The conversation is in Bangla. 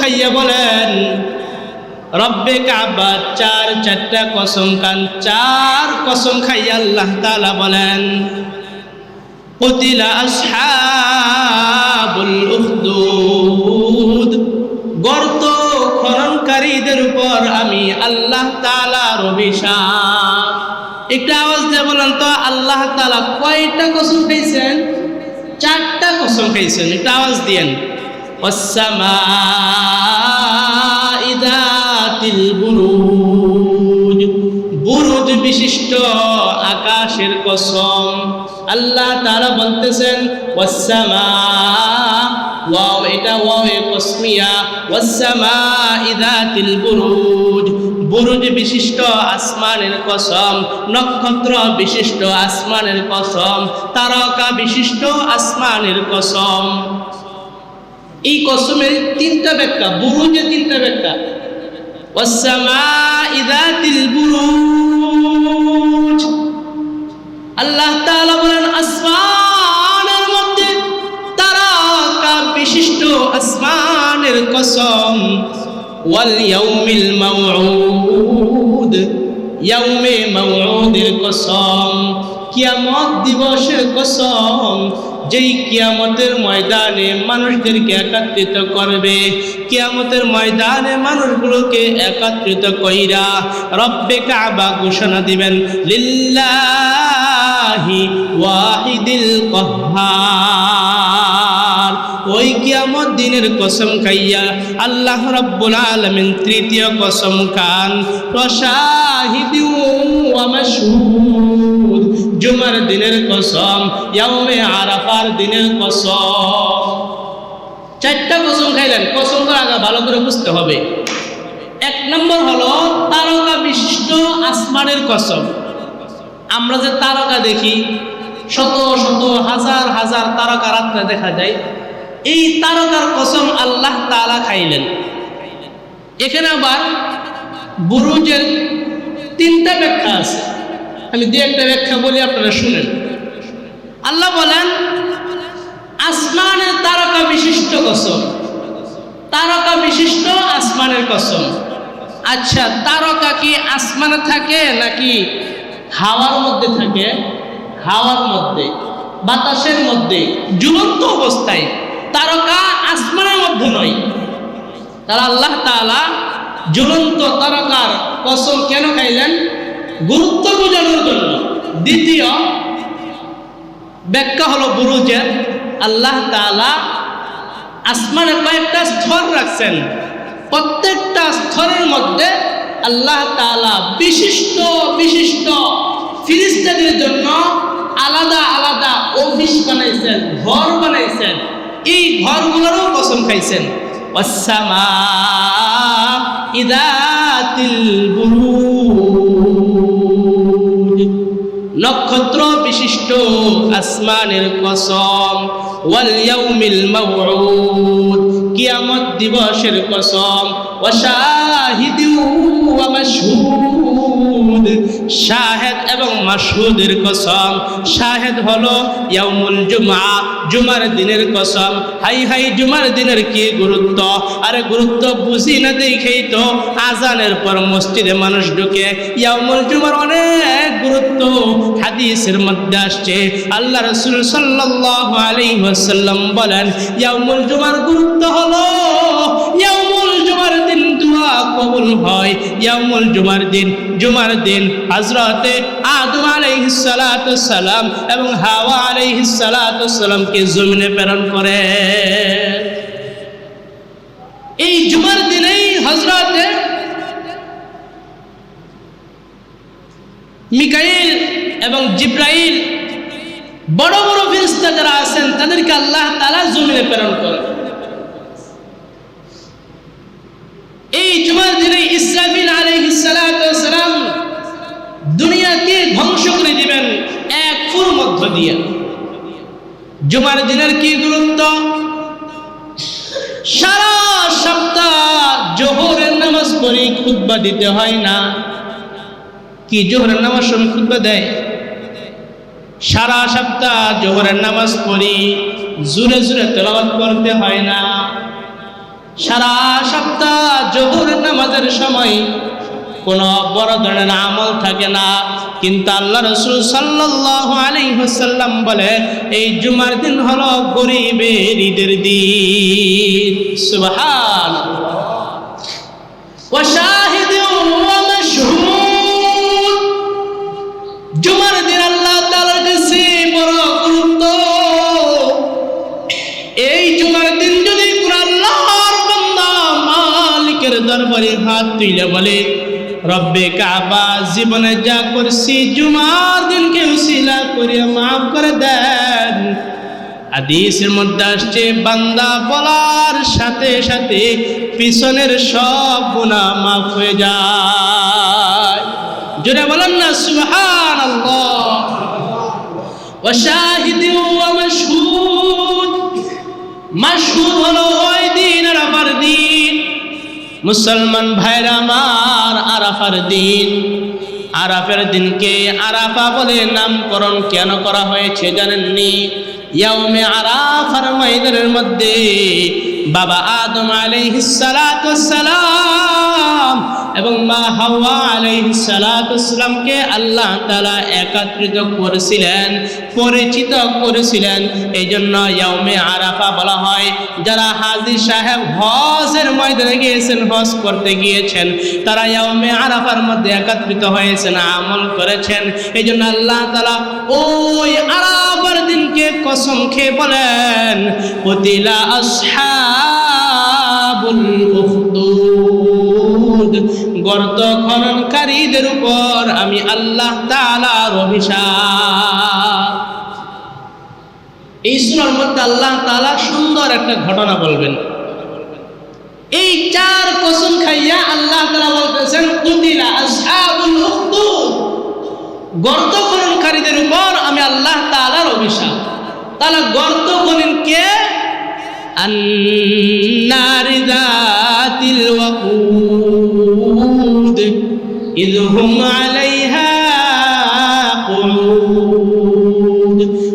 খাইয়া বলেন, রব্বে কাবা চার চারটা কসম কান চার কসম খাইয়া আল্লাহ তালা বলেন, কতিলা আসহাবুল উখদুদ, গর্ত খননকারীদের উপর আমি আল্লাহ তালা অভিশাপ। একটা আওয়াজ দিয়ে বলেন তো, আল্লাহ তালা কয়টা কসম খাইছেন? চারটা কসম খাইছেন। একটা আওয়াজ দিয়েন। والسماء ذات البروج বুরুজ বিশিষ্ট আকাশের কসম আল্লাহ তারা বলতেছেন ওয়াসামা ওয়াও এটা ওয়াও এ কসমিয়া ওয়াসামা ইদাতিল বুরুজ বুরুজ বিশিষ্ট আসমানের কসম নক্ষত্র বিশিষ্ট আসমানের কসম তারকা বিশিষ্ট আসমানের কসম এই কসমের তিনটা ব্যাখ্যা, বুরুজের তিনটা ব্যাখ্যা। আল্লাহ তাআলা বলেন, আসমানের মধ্যে তারা কার বিশিষ্ট আসমানের কসম? ওয়াল ইয়াউমিল কিয়ামত দিবসের কসম। যেই কিয়ামতের ময়দানে মানুষদেরকে একত্রিত করবে, কিয়ামতের ময়দানে মানুষগুলোকে একত্রিত কইরা রব্বে কাবা ঘোষণা দিবেন, লিল্লাহি ওয়াহিদিল কহ্হার। ওই কিয়ামত দিনের কসম খাইয়া আল্লাহ রাব্বুল আলামিন তৃতীয় কসম খান প্রশাহিদি ওয়া মাশহুদ জুমার দিনের কসম, ইয়াউমে আরাফার দিনের কসম। চারটা কসম খাইলেন, কসম আগে ভালো করে বুঝতে হবে। এক নম্বর হলো, তারকা বিশিষ্ট আসমানের কসম। আমরা যে তারকা দেখি, শত শত, হাজার হাজার তারকা রাত্রে দেখা যায়। এই তারকার কসম আল্লাহ তালা খাইলেন। এখানে আবার বুরুজের তিনটা ব্যাখ্যা আছে। আমি দু একটা ব্যাখ্যা বলি, আপনারা শুনেন। আল্লাহ বলেন, আসমানের তারকা বিশিষ্ট কসম। তারকা বিশিষ্ট আসমানের কসম। আচ্ছা তারকা কি আসমানে থাকে নাকি হাওয়ার মধ্যে থাকে? হাওয়ার মধ্যে, বাতাসের মধ্যে ঝুলন্ত অবস্থায়। তারকা আসমানের মধ্যে নয়। তারা আল্লাহ তালা জ্বলন্ত তারকার কসম কেন খাইলেন? গুরুত্ব বোঝানোর জন্য। দ্বিতীয় ব্যাখ্যা হলো বুরুজের আল্লাহ তালা আসমানে কয়েকটা স্তর রাখছেন। প্রত্যেকটা স্তরের মধ্যে আল্লাহ তালা বিশিষ্ট বিশিষ্ট ফিরিস্তাদের জন্য আলাদা আলাদা অফিস বানাইছেন, ঘর বানাইছেন। এই ঘরগুলোরও কসম খাইছেন। ইদাতিল বুরুজ নক্ষত্র বিশিষ্ট আসমানের কসম ওয়াল ইয়াউমিল মাউউদ কিয়ামত দিবসের কসম ওয়া শাহিদু ওয়া মাশহুদ। শাহেদ এবং মাশহুদের কসম। শাহেদ হলো ইয়াউমুল জুমআ, জুমার দিনের কসম। হাই হাই, জুমার দিনের কি গুরুত্ব? আরে গুরুত্ব বুঝি না দেখেই তো আজানের পর মসজিদে মানুষ ঢুকে। ইয়াউমুল জুমার অনেক গুরুত্ব হাদিসের মধ্যে আসছে। আল্লাহ রাসূল সাল্লাল্লাহু আলাইহি ওয়াসাল্লাম বলেন, ইয়াউমুল জুমার গুরুত্ব হলো দোয়া কবুল হয় ইয়াউমুল জুমার দিন। জুমার দিন হযরতে আদম আলাইহিস সালাতু সালাম এবং হাওয়া আলাইহিস সালাতু সালামকে জমিনে প্রেরণ করে। এই জুমার দিনেই হযরতে মিকাইল এবং জিব্রাইল বড় বড় ফেরেশতা যারা আছেন, তাদেরকে আল্লাহ জমিনে প্রেরণ এই জুমার দিনে ইসরাফিল আলাইহিস সালাতু সালাম দুনিয়াকে ধ্বংস করে দিবেন এক ফুর মধ্য দিয়ে। জুমার দিনের কি গুরুত্ব? সারা সপ্তাহ জোহরের নামাজ পড়ি খুতবা দিতে হয় না। কি জোহরের নামাজ সময় খুতবা দেয়? সারা সপ্তাহ জোহরের নামাজ পড়ি জুরে জুরে তেলাওয়াত করতে হয় না। সারা সপ্তাহ জোহর নামাজের সময় কোনো বড় ধরনের আমল থাকে না। কিন্তু আল্লাহ রসুল সাল্লাহ আলাইহসাল্লাম বলে, এই জুমার দিন হলো গরিবের ঈদের দিন। সুবহান এই জুমার দিন যদি মালিকের দরবারে হাত তুলে বলে রব্বে কাবা জীবনে যা করছি, জুমার দিনকে উসিলা করিয়া মাফ করে দেন। হাদিসের মধ্যে আসছে, বান্দা বলার সাথে সাথে পিছনের সব গুনাহ মাফ হয়ে যায়। জোরে বলেন না সুবহানাল্লাহ মুসলমান ভাইরা আমার আরাফার দিন। আরাফের দিনকে আরাফা বলে নামকরণ কেন করা হয়েছে জানেননি? ইয়াউমে আরাফার ময়দানের মধ্যে বাবা আদম আলাইহিস সালাতু সালাম এবং মা হাওয়া আলাইহিস সালাতু সালামকে আল্লাহ তাআলা একত্রিত করেছিলেন, পরিচিত করেছিলেন। এই জন্য ইয়াউমে আরাফা বলা হয়, যারা হাজি সাহেব হজের ময়দানে গিয়েছেন, হজ করতে গিয়েছেন, তারা ইয়াউমে আরাফার মধ্যে একত্রিত হয়েছেন, আমল করেছেন। এই জন্য আল্লাহ তাআলা ওই আরাফার দিনকে কসম খেয়ে বলেন, কুতিলা আসহাবুল গর্ত খননকারীদের উপর আমি আল্লাহ তালার অভিশাপ। এই সুরার মধ্যে আল্লাহ তালা সুন্দর একটা ঘটনা বলবেন। এই চার কসম খাইয়া আল্লাহ তালা বলতেছেন গর্ত খননকারীদের উপর আমি আল্লাহ তালার অভিশাপ। তাহলে গর্ত খনেন কে আন্নারিদাতিল ওয়াকুদ إذ هم عليها